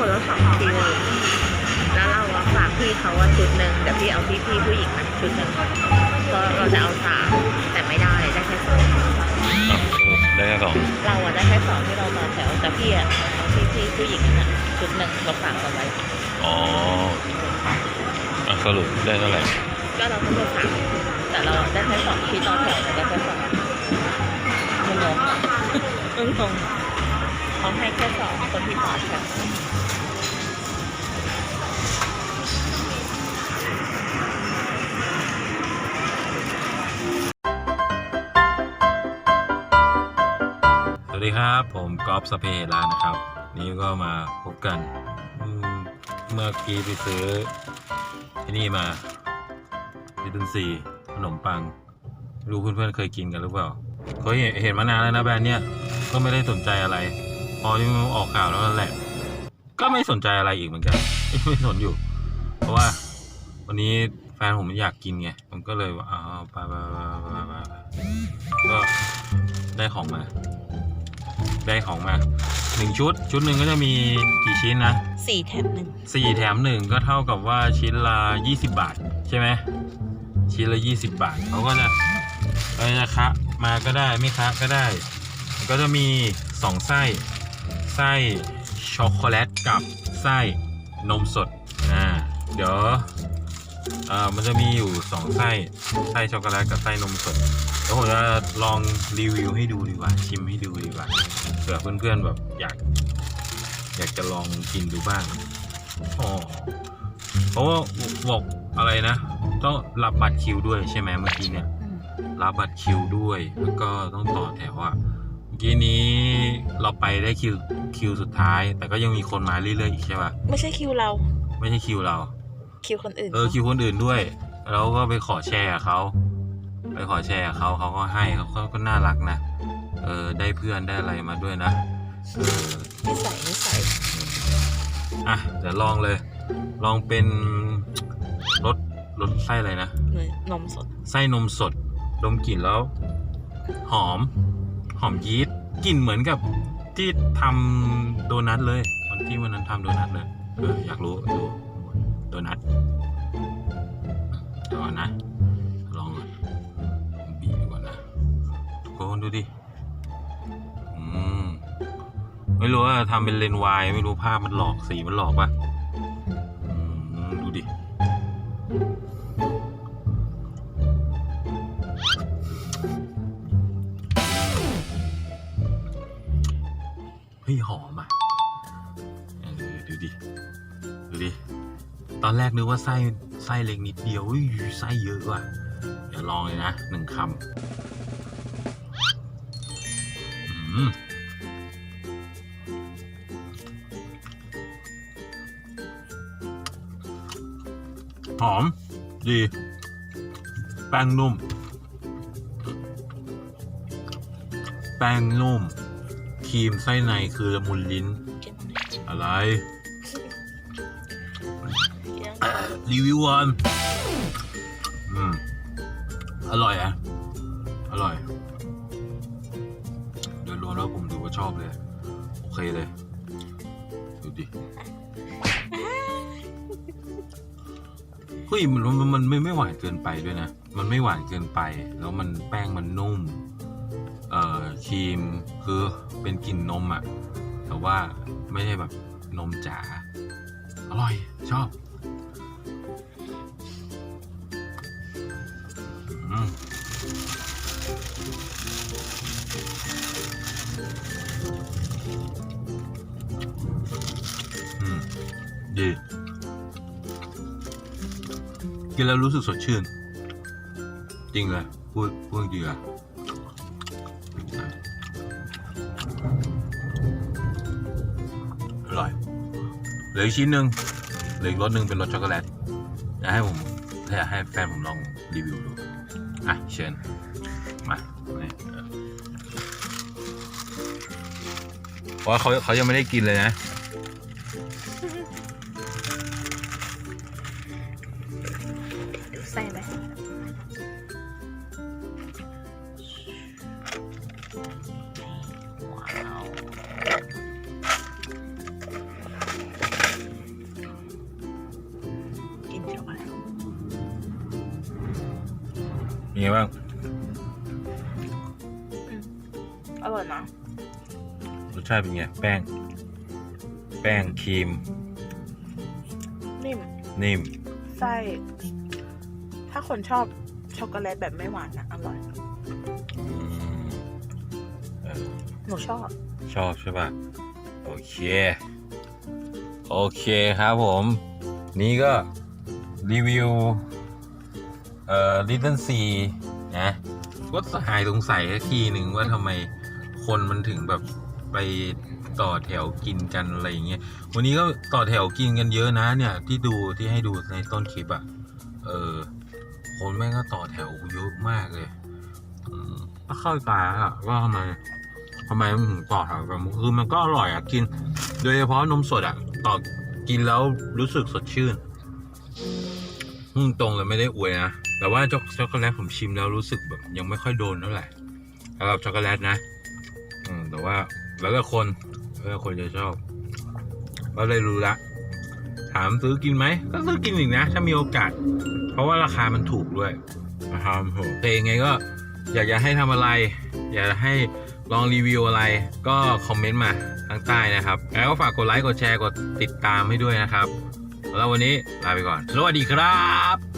คนละสองคิวแล้วเราฝากพี่เขาว่าชุดหนึ่งแต่พี่เอาพี่พี่ผู้หญิงมาชุดหนึ่งเพราะเราจะเอาสามแต่ไม่ได้ได้แค่สองอะได้แค่สองเราอะได้แค่สองที่เราต่อแถวแต่พี่อะเอาพี่พี่ผู้หญิงน่ะชุดหนึ่งเราฝากเอาไว้ อ๋ออะสรุปได้เท่าไหร่ก็เราต้องไปสามแต่เราได้แค่สองที่ต่อแถวเราได้แค่สองงงงงงเขาให้แค่สองคนที่ต่อแถว ดีครับ ผมกอล์ฟสเปรานนะครับ นี่ก็มาพบกัน เมื่อกี้ไปซื้อที่นี่มาวิตามินซีขนมปังรู้เพื่อนๆเคยกินกันหรือเปล่าเคยเห็นมานานแล้วนะแบรนด์เนี้ยก็ไม่ได้สนใจอะไร พอที่มันออกข่าวแล้วนั่นแหละ ก็ไม่สนใจอะไรอีกเหมือนกันไม่สนอยู่ เพราะว่า วันนี้แฟนผมมันอยากกินไงผมก็เลยว่าเอาไปไปไปไปไปไปก็ได้ของมา ได้ของมาหนึ่งชุด ชุดหนึ่งก็จะมีกี่ชิ้นนะสี่แถมหนึ่งสี่แถมหนึ่งก็เท่ากับว่าชิ้นละยี่สิบบาท ใช่ไหมชิ้นละยี่สิบบาทเขาก็จะก็จะคะมาก็ได้ไม่คะก็ได้ ก็จะมีสองไส้ไส้ช็อกโกแลตกับไส้นมสดอ่าเดี๋ยวเอ่อมันจะมีอยู่สองไส้ไส้ช็อกโกแลตกับไส้นมสดเดี๋ยวผมจะลองรีวิวให้ดูดีกว่าชิมให้ดูดีกว่าเผื่อเพื่อนๆแบบอยาก อยากจะลองกินดูบ้างอ๋อเพราะว่าบอกอะไรนะ ต้องรับบัตรคิวด้วยใช่ไหมเมื่อกี้เนี่ย รับบัตรคิวด้วย แล้วก็ต้องต่อแถวอะเมื่อกี้นี้เราไปได้คิวคิวสุดท้าย แต่ก็ยังมีคนมาเรื่อยๆอีกใช่ป่ะไม่ใช่คิวเรา ไม่ใช่คิวเรา คิวคนอื่นเออคิวคนอื่นด้วยแล้วก็ไปขอแชร์กับเขาไปขอแชร์กับเขาเขาก็ให้เขาก็ก็น่ารักนะเออได้เพื่อนได้อะไรมาด้วยนะเออนิสัยนิสัยอะเดี๋ยวลองเลย ลองเป็นรสรสไส้อะไรนะเหมือนนมสด ไส้นมสดดมกลิ่นแล้ว หอม หอมยีสต์กลิ่นเหมือนกับที่ทำโดนัทเลยวันที่วันนั้นทำโดนัทเลยเอออยากรู้ดู โดนัทเดี๋ยวก่อนนะ ลองก่อนบีบก่อนนะ ทุกคนดูดิ อืม ไม่รู้ว่าทำเป็นเลนวาย ไม่รู้ภาพมันหลอกสีมันหลอกป่ะดูดิ เฮ้ยหอมอะดูดิ ตอนแรกนึกว่าไส้ไส้เล็กนิดเดียวอุ้ยไส้เยอะว่ะ เดี๋ยวลองเลยนะหนึ่งคำอืมหอม ดี แป้งนุ่ม แป้งนุ่ม ครีมไส้ในคือละมุนลิ้นกินอะไร รีวิวก่อนอืมอร่อยอะ อร่อย โดยรวมแล้วผมถือว่าชอบเลย โอเคเลย ดูดิเฮ้ยมันมันมันไม่ไม่หวานเกินไปด้วยนะ มันไม่หวานเกินไป แล้วมันแป้งมันนุ่ม เอ่อครีมคือเป็นกลิ่นนมอะ่ะ แต่ว่าไม่ได้แบบนมจ๋า อร่อย ชอบ ดี กินแล้วรู้สึกสดชื่น จริงเลยพูดพูดจริงอะอร่อยเหลืออีกชิ้นหนึ่งเหลืออีกรสหนึ่งเป็นรสช็อกโกแลตากให้ผมอยากให้แฟนผมลองรีวิวดู อะ เชิญ มานี่เออเพราะว่าเขาเขายังไม่ได้กินเลยนะ ยังไงบ้างอร่อยนะรสชาติเป็นไง แป้ง แป้งครีม นิ่ม นิ่ม ไส้ ถ้าคนชอบช็อกโกแลตแบบไม่หวานนะอร่อย อืมเออหนูชอบ ชอบใช่ป่ะ โอเค โอเคครับผม นี่ก็รีวิว เอ่อ Little C นะก็หายสงสัยทีหนึ่งว่าทำไมคนมันถึงแบบไปต่อแถวกินกันอะไรอย่างเงี้ย วันนี้ก็ต่อแถวกินกันเยอะนะเนี่ย ที่ดูที่ให้ดูในต้นคลิปอะ่ะ เออ คนแม่งก็ต่อแถวเยอะมากเลยก็เข้าใจอะว่าทำไมทำไมมันถึงต่อแถวกันคือมันก็อร่อยอะกิน โดยเฉพาะนมสดอะต่อกินแล้วรู้สึกสดชื่นมุ่งตรงเลยไม่ได้อวยนะ แต่ว่าช็อกโกแลตผมชิมแล้วรู้สึกแบบ ยังไม่ค่อยโดนเท่าไหร่สำหรับช็อกโกแลตนะแต่ว่าแล้วแต่คนแล้วแต่คนจะชอบก็เลยรู้ละถามซื้อกินไหมก็ซื้อกินอีกนะ ถ้ามีโอกาส เพราะว่าราคามันถูกด้วยนะครับผมแต่ยังไงก็อยากจะให้ทำอะไร อยากจะให้ลองรีวิวอะไร ก็คอมเมนต์มาทางใต้นะครับ แล้วก็ฝากกดไลค์กดแชร์กดติดตามให้ด้วยนะครับ แล้ววันนี้ลาไปก่อน สวัสดีครับ